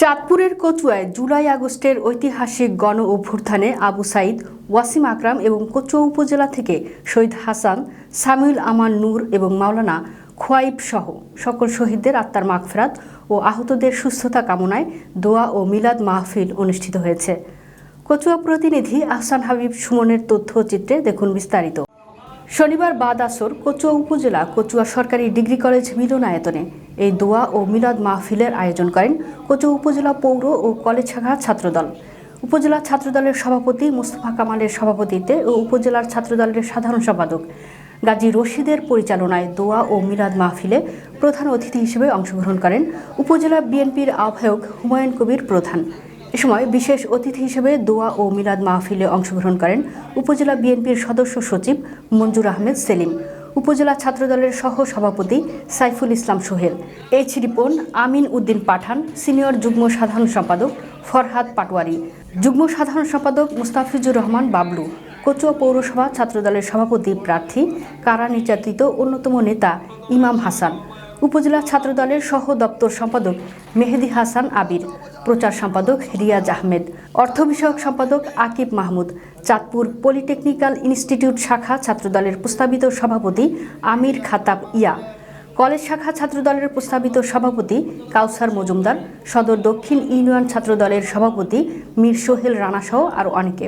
চাঁদপুরের কচুয়ায় জুলাই আগস্টের ঐতিহাসিক গণ অভ্যুত্থানে আবু সাইদ, ওয়াসিম আকরাম এবং কচুয়া উপজেলা থেকে শহীদ হাসান, সামিউল আমান নূর এবং মাওলানা খোয়াইব সহ সকল শহীদদের আত্মার মাগফেরাত ও আহতদের সুস্থতা কামনায় দোয়া ও মিলাদ মাহফিল অনুষ্ঠিত হয়েছে। কচুয়া প্রতিনিধি আহসান হাবিব সুমনের তথ্যচিত্রে দেখুন বিস্তারিত। শনিবার বাদ আসর কচুয়া উপজেলা কচুয়া সরকারি ডিগ্রি কলেজ মিলনায়তনে এই দোয়া ও মিলাদ মাহফিলের আয়োজন করেন কচুয়া উপজেলা পৌর ও কলেজ শাখা ছাত্রদল। উপজেলা ছাত্রদলের সভাপতি মুস্তফা কামালের সভাপতিত্বে ও উপজেলার ছাত্রদলের সাধারণ সম্পাদক গাজী রশিদের পরিচালনায় দোয়া ও মিলাদ মাহফিলে প্রধান অতিথি হিসেবে অংশগ্রহণ করেন উপজেলা বিএনপির আহ্বায়ক হুমায়ুন কবির প্রধান। এ সময় বিশেষ অতিথি হিসেবে দোয়া ও মিলাদ মাহফিলে অংশগ্রহণ করেন উপজেলা বিএনপির সদস্য সচিব মঞ্জুর আহমেদ সেলিম। উপজেলা ছাত্রদলের সহ সভাপতি সাইফুল ইসলাম সোহেল। এইচ রিপন, আমিন উদ্দিন পাঠান, সিনিয়র যুগ্ম সাধারণ সম্পাদক ফরহাদ পাটোয়ারি। যুগ্ম সাধারণ সম্পাদক মুস্তাফিজুর রহমান বাবলু। কচুয়া পৌরসভা ছাত্রদলের সভাপতি প্রার্থী, কারা নির্যাতিত অন্যতম নেতা ইমাম হাসান। উপজেলা ছাত্রদলের সহ দপ্তর সম্পাদক মেহেদি হাসান আবির। প্রচার সম্পাদক রিয়াজ আহমেদ, অর্থ বিষয়ক সম্পাদক আকিব মাহমুদ, চাঁদপুর পলিটেকনিক্যাল ইনস্টিটিউট শাখা ছাত্রদলের প্রস্তাবিত সভাপতি আমির খাতাব ইয়া, কলেজ শাখা ছাত্রদলের প্রস্তাবিত সভাপতি কাউসার মজুমদার, সদর দক্ষিণ ইউনিয়ন ছাত্রদলের সভাপতি মীর সোহেল রানাসহ আরও অনেকে।